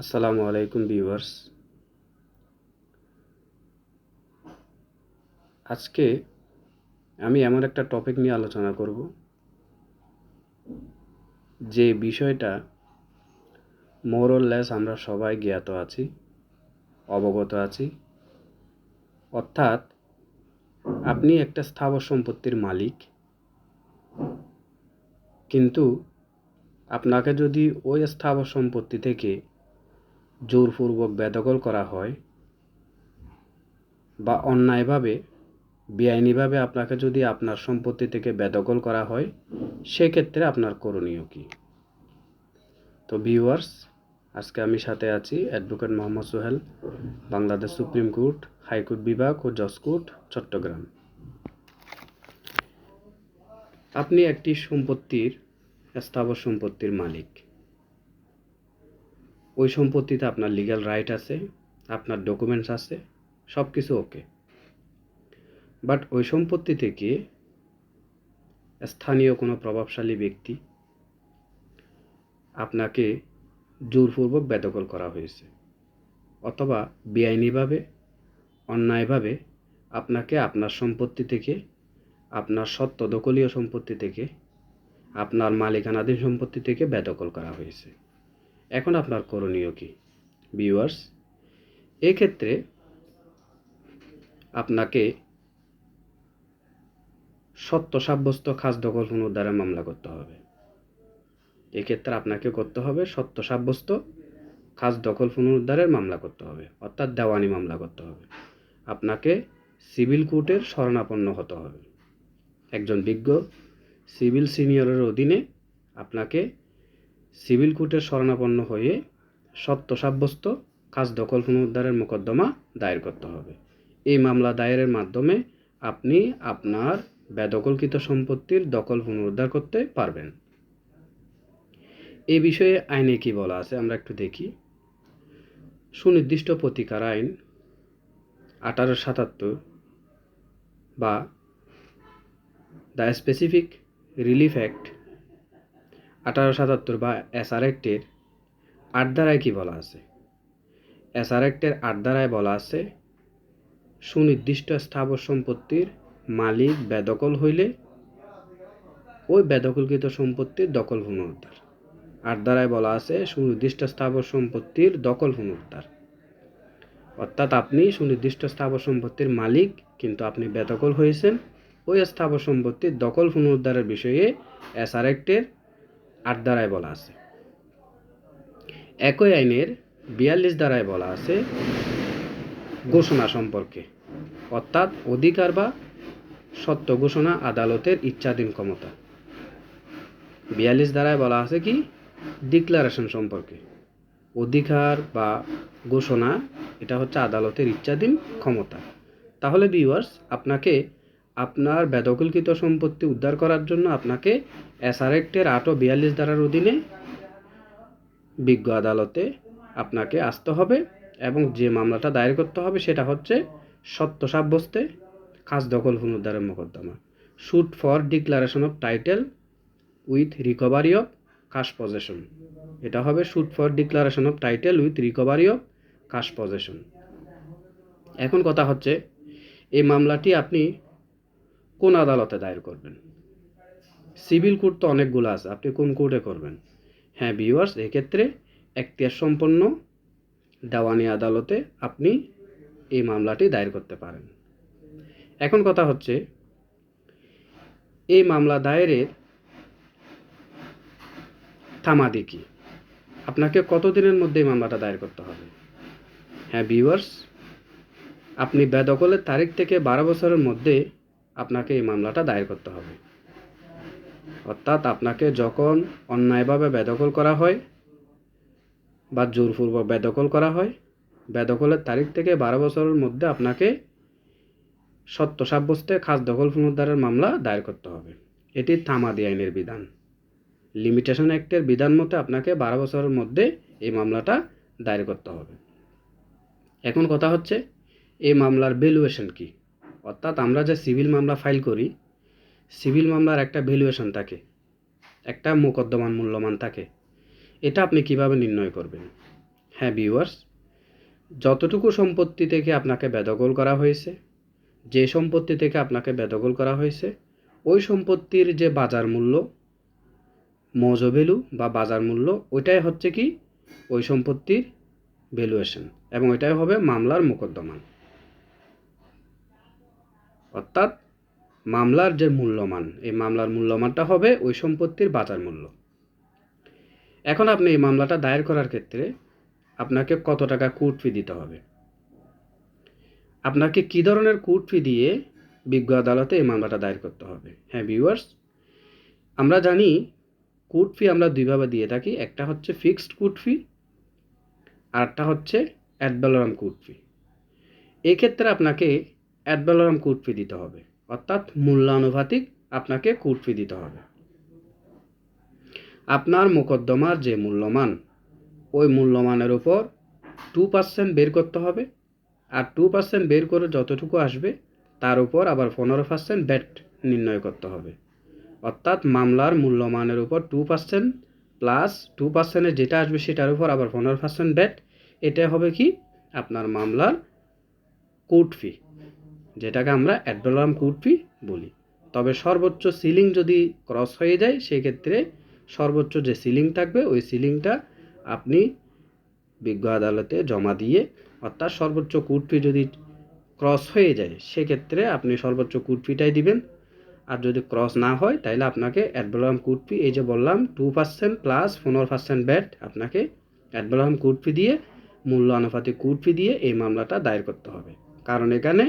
আসসালামু আলাইকুম ভিউয়ার্স। আজকে আমি এমন একটা টপিক নিয়ে আলোচনা করব, যে বিষয়টা মোরলেস আমরা সবাই জ্ঞাত আছি, অবগত আছি। অর্থাৎ আপনি একটা স্থাবর সম্পত্তির মালিক, কিন্তু আপনাকে যদি ওই স্থাবর সম্পত্তি থেকে জোরপূর্বক বেদখল করা হয় বা অন্যায়ভাবে, বেআইনিভাবে আপনাকে যদি আপনার সম্পত্তি থেকে বেদখল করা হয়, সেক্ষেত্রে আপনার করণীয় কী? তো ভিউয়ার্স আজকে আমি সাথে আছি advocate Mohammad Sohel, Bangladesh supreme court, high court বিভাগ ও জজ কোর্ট, চট্টগ্রাম। আপনি একটি সম্পত্তির, স্থাবর সম্পত্তির মালিক। ওই সম্পত্তিতে আপনার লিগ্যাল রাইট আছে, আপনার ডকুমেন্টস আছে সব কিছু ওকে বাট ওই সম্পত্তি থেকে স্থানীয় কোনো প্রভাবশালী ব্যক্তি আপনাকে জোরপূর্বক বেদখল করা হয়েছে। অথবা বেআইনিভাবে, অন্যায়ভাবে আপনাকে আপনার সম্পত্তি থেকে, আপনার সত্য দখলীয় সম্পত্তি থেকে, আপনার মালিকানাধীন সম্পত্তি থেকে বেদখল করা হয়েছে। এখন আপনার করণীয় কি? ভিউয়ার্স এক্ষেত্রে আপনাকে সত্য সাব্যস্ত খাস দখল পুনরুদ্ধারে মামলা করতে হবে। এক্ষেত্রে আপনাকে করতে হবে সত্য সাব্যস্ত খাস দখল পুনরুদ্ধারের মামলা করতে হবে, অর্থাৎ দেওয়ানি মামলা করতে হবে। আপনাকে সিভিল কোর্টের শরণাপন্ন হতে হবে। একজন বিজ্ঞ, সিভিল সিনিয়রের অধীনে আপনাকে সিভিল কোর্টের শরণাপন্ন হয়ে সত্য সাব্যস্ত, কাজ দখল পুনরুদ্ধারের মোকদ্দমা দায়ের করতে হবে। এই মামলা দায়েরের মাধ্যমে আপনি আপনার বেদখলকৃত সম্পত্তির দখল পুনরুদ্ধার করতে পারবেন। এই বিষয়ে আইনে কি বলা আছে আমরা একটু দেখি। সুনির্দিষ্ট প্রতিকার আইন আঠারো সাতাত্তর বা দ্য স্পেসিফিক রিলিফ অ্যাক্ট আঠারো সাতাত্তর বা এসআর অ্যাক্টের আট ধারায় কী বলা আছে? এসআর অ্যাক্টের আট ধারায় বলা আছে, সুনির্দিষ্ট স্থাবর সম্পত্তির মালিক বেদখল হইলে ওই বেদখলকৃত সম্পত্তির দখল পুনরুদ্ধার আট ধারায় বলা আছে, সুনির্দিষ্ট স্থাবর সম্পত্তির দখল পুনরুদ্ধার অর্থাৎ আপনি সুনির্দিষ্ট স্থাবর সম্পত্তির মালিক, কিন্তু আপনি বেদখল হয়েছেন, ওই স্থাবর সম্পত্তির দখল পুনরুদ্ধারের বিষয়ে এসআর অ্যাক্টের আট ধারায় বলা আছে। একই আইনের বিয়াল্লিশ ধারায় বলা আছে ঘোষণা সম্পর্কে। অর্থাৎ অধিকার বা সত্য ঘোষণা আদালতের ইচ্ছাধীন ক্ষমতা। বিয়াল্লিশ ধারায় বলা আছে কি? ডিক্লারেশন সম্পর্কে। অধিকার বা ঘোষণা, এটা হচ্ছে আদালতের ইচ্ছাধীন ক্ষমতা। তাহলে ভিউয়ার্স আপনাকে আপনার বেদখলকৃত সম্পত্তি উদ্ধার করার জন্য আপনাকে এসআর অ্যাক্টের আট ও বিয়াল্লিশ ধারার অধীনে বিজ্ঞ আদালতে আপনাকে আসতে হবে এবং যে মামলাটা দায়ের করতে হবে সেটা হচ্ছে সত্য সাব্যস্তে খাস দখল পুনরুদ্ধারের মোকদ্দমা। Suit for declaration of title with recovery of কাশ পজেশন এটা হবে suit for declaration of title with recovery of কাশ পজেশন এখন কথা হচ্ছে, এই মামলাটি আপনি কোন আদালতে দায়ের করবেন? সিভিল কোর্ট তো অনেকগুলো আছে, আপনি কোন কোর্টে করবেন? হ্যাঁ ভিউয়ার্স, এক্ষেত্রে এখতিয়ার সম্পন্ন দেওয়ানি আদালতে আপনি এই মামলাটি দায়ের করতে পারেন। এখন কথা হচ্ছে, এই মামলা দায়েরের থামাদি কি? আপনাকে কতদিনের মধ্যে এই মামলাটা দায়ের করতে হবে? হ্যাঁ ভিউয়ার্স, আপনি বেদখলের তারিখ থেকে বারো বছরের মধ্যে আপনাকে এই মামলাটা দায়ের করতে হবে। অর্থাৎ আপনাকে যখন অন্যায়ভাবে বেদখল করা হয় বা জোরপূর্বক বেদখল করা হয়, বেদখলের তারিখ থেকে বারো বছরের মধ্যে আপনাকে সত্য সাব্যস্তে খাস দখল পুনরুদ্ধারের মামলা দায়ের করতে হবে। এটি থামাদি আইনের বিধান। লিমিটেশন অ্যাক্টের বিধান মতে আপনাকে বারো বছরের মধ্যে এই মামলাটা দায়ের করতে হবে। এখন কথা হচ্ছে, এই মামলার ভ্যালুয়েশন কি? অর্থাৎ আমরা যে সিভিল মামলা ফাইল করি, সিভিল মামলার একটা ভ্যালুয়েশন থাকে, একটা মোকদ্দমান মূল্যমান থাকে। এটা আপনি কীভাবে নির্ণয় করবেন? হ্যাঁ ভিউয়ার্স যতটুকু সম্পত্তি থেকে আপনাকে বেদখল করা হয়েছে, যে সম্পত্তি থেকে আপনাকে বেদখল করা হয়েছে, ওই সম্পত্তির যে বাজার মূল্য, মৌজ ভ্যালু বা বাজার মূল্য, ওইটাই হচ্ছে কি? ওই সম্পত্তির ভ্যালুয়েশন এবং এটাই হবে মামলার মোকদ্দমা। অর্থাৎ মামলার যে মূল্যমান, এই মামলার মূল্যমানটা হবে ওই সম্পত্তির বাজার মূল্য। এখন আপনি এই মামলাটা দায়ের করার ক্ষেত্রে আপনাকে কত টাকা কোর্ট ফি দিতে হবে? আপনাকে কী ধরনের কোর্ট ফি দিয়ে বিজ্ঞ আদালতে এই মামলাটা দায়ের করতে হবে? হ্যাঁ ভিউয়ার্স আমরা জানি কোর্ট ফি আমরা দুইভাবে দিয়ে থাকি। একটা হচ্ছে ফিক্সড কোর্ট ফি আরটা হচ্ছে অ্যাডভ্যালোরাম কোর্ট ফি এক্ষেত্রে আপনাকে অ্যাডভ্যালোরাম কোর্ট ফি দিতে হবে। অর্থাৎ মূল্যানুপাতিক আপনাকে কোর্ট ফি দিতে হবে। আপনার মোকদ্দমার যে মূল্যমান, ওই মূল্যমানের উপর টু পার্সেন্ট বের করতে হবে। আর টু পার্সেন্ট বের করে যতটুকু আসবে, তার উপর আবার পনেরো পার্সেন্ট ব্যাট নির্ণয় করতে হবে। অর্থাৎ মামলার মূল্যমানের উপর টু পার্সেন্ট প্লাস টু পার্সেন্টের যেটা আসবে সেটার উপর আবার পনেরো পার্সেন্ট ব্যাট, এটা হবে কি? আপনার মামলার কোর্ট ফি যেটাকে আমরা অ্যাডভেলাম কোর্ট ফি বলি। তবে সর্বোচ্চ সিলিং যদি ক্রস হয়ে যায়, সেক্ষেত্রে সর্বোচ্চ যে সিলিং থাকবে, ওই সিলিংটা আপনি বিজ্ঞ আদালতে জমা দিয়ে, অর্থাৎ সর্বোচ্চ কোর্ট ফি যদি ক্রস হয়ে যায়, সেক্ষেত্রে আপনি সর্বোচ্চ কোর্ট ফিটাই দিবেন। আর যদি ক্রস না হয় তাহলে আপনাকে অ্যাডভেলাম কোর্ট ফি এই যে বললাম টু পার্সেন্ট প্লাস পনেরো পার্সেন্ট ব্যাট আপনাকে অ্যাডভেলাম কোর্ট ফি দিয়ে, মূল্য আনুপাতিক কোর্ট ফি দিয়ে এই মামলাটা দায়ের করতে হবে। কারণ এখানে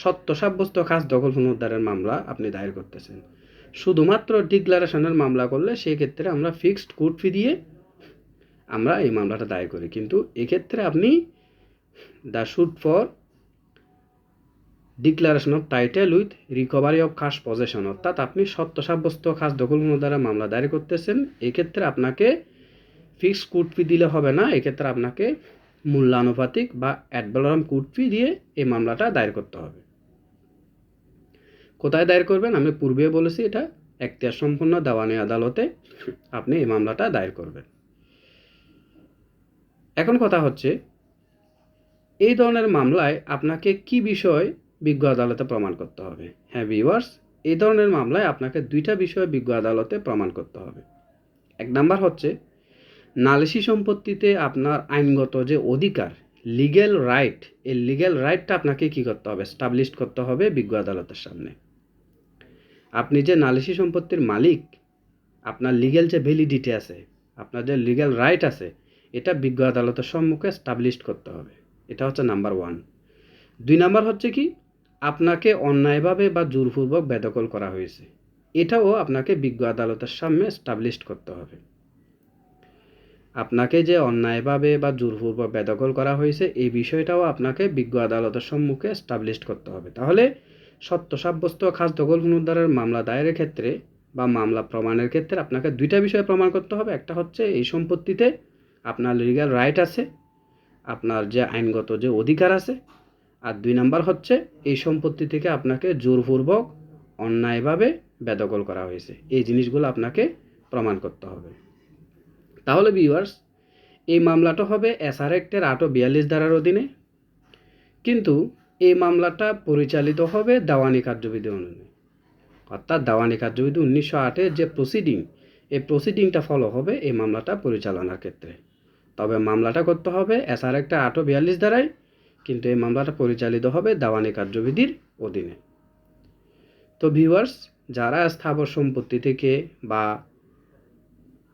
সত্য সাব্যস্ত খাস দখল পুনরুদ্ধারের মামলা আপনি দায়ের করতেছেন। শুধুমাত্র ডিক্লারেশনের মামলা করলে সেক্ষেত্রে আমরা ফিক্সড কোর্ট ফি দিয়ে আমরা এই মামলাটা দায়ের করি। কিন্তু এক্ষেত্রে আপনি the suit for declaration of title with recovery of খাস পজেশন অর্থাৎ আপনি সত্য সাব্যস্ত খাস দখল দ্বারা মামলা দায়ের করতেছেন, এক্ষেত্রে আপনাকে ফিক্সড কোর্ট ফি দিলে হবে না, এক্ষেত্রে আপনাকে মূল্যানুপাতিক বা অ্যাডভেলারাম কোর্ট ফি দিয়ে এই মামলাটা দায়ের করতে হবে। কোথায় দায়ের করবেন? আমি পূর্বে বলেছি এটা এখতিয়ার সম্পন্ন দেওয়ানি আদালতে আপনি এই মামলাটা দায়ের করবেন। এখন কথা হচ্ছে, এই ধরনের মামলায় আপনাকে কি বিষয় বিজ্ঞ আদালতে প্রমাণ করতে হবে? হ্যাঁ ভিউয়ার্স এই ধরনের মামলায় আপনাকে দুইটা বিষয় বিজ্ঞ আদালতে প্রমাণ করতে হবে। এক নাম্বার হচ্ছে নালিশি সম্পত্তিতে আপনার আইনগত যে অধিকার লিগ্যাল রাইট এই লিগ্যাল রাইটটা আপনাকে কি করতে হবে? স্টাবলিশ করতে হবে বিজ্ঞ আদালতের সামনে। আপনি যে নালিশি সম্পত্তির মালিক, আপনার লিগ্যাল যে ভ্যালিডিটি আছে, আপনার যে লিগ্যাল রাইট আছে, এটা বিজ্ঞ আদালতের সম্মুখে স্টাবলিশ করতে হবে। এটা হচ্ছে নাম্বার ওয়ান দুই নাম্বার হচ্ছে কি, আপনাকে অন্যায়ভাবে বা জোরপূর্বক বেদখল করা হয়েছে। এটাও আপনাকে বিজ্ঞ আদালতের সামনে স্টাবলিশ করতে হবে। আপনাকে যে অন্যায়ভাবে বা জোরপূর্বক বেদখল করা হয়েছে, এই বিষয়টাও আপনাকে বিজ্ঞ আদালতের সম্মুখে স্টাবলিশ করতে হবে। তাহলে সত্য সাব্যস্ত খাস দখল পুনরুদ্ধারের মামলা দায়েরের ক্ষেত্রে বা মামলা প্রমাণের ক্ষেত্রে আপনাকে দুইটা বিষয় প্রমাণ করতে হবে। একটা হচ্ছে এই সম্পত্তিতে আপনার লিগ্যাল রাইট আছে, আপনার যে আইনগত যে অধিকার আছে, আর দুই নাম্বার হচ্ছে এই সম্পত্তি থেকে আপনাকে জোরপূর্বক অন্যায়ভাবে বেদখল করা হয়েছে। এই জিনিসগুলো আপনাকে প্রমাণ করতে হবে। তাহলে ভিউয়ার্স এই মামলাটা হবে এসআর অ্যাক্টের আটও বিয়াল্লিশ ধারার অধীনে। কিন্তু এই মামলাটা পরিচালিত হবে দেওয়ানি কার্যবিধি অনুযায়ী। অর্থাৎ দেওয়ানি কার্যবিধি উনিশশো আটের যে প্রসিডিং এই প্রসিডিংটা ফলো হবে এই মামলাটা পরিচালনার ক্ষেত্রে। তবে মামলাটা করতে হবে এসআর একটা আটও বিয়াল্লিশ ধারায়, কিন্তু এই মামলাটা পরিচালিত হবে দেওয়ানি কার্যবিধির অধীনে। তো ভিউয়ার্স যারা স্থাবর সম্পত্তি থেকে বা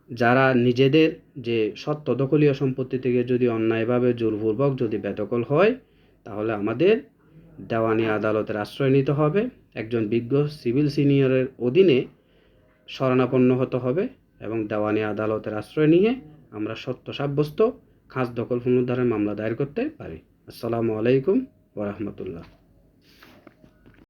যারা নিজেদের যে সত্য দখলীয় সম্পত্তি থেকে যদি অন্যায়ভাবে জোরপূর্বক যদি বেদখল হয়, তাহলে আমাদের দেওয়ানি আদালতের আশ্রয় নিতে হবে। একজন বিজ্ঞ সিভিল সিনিয়রের অধীনে শরণাপন্ন হতে হবে এবং দেওয়ানি আদালতের আশ্রয় নিয়ে আমরা সত্য সাব্যস্ত খাস দখল পুনরুদ্ধারের মামলা দায়ের করতে পারি। আসসালামু আলাইকুম ওরহমতুল্লাহ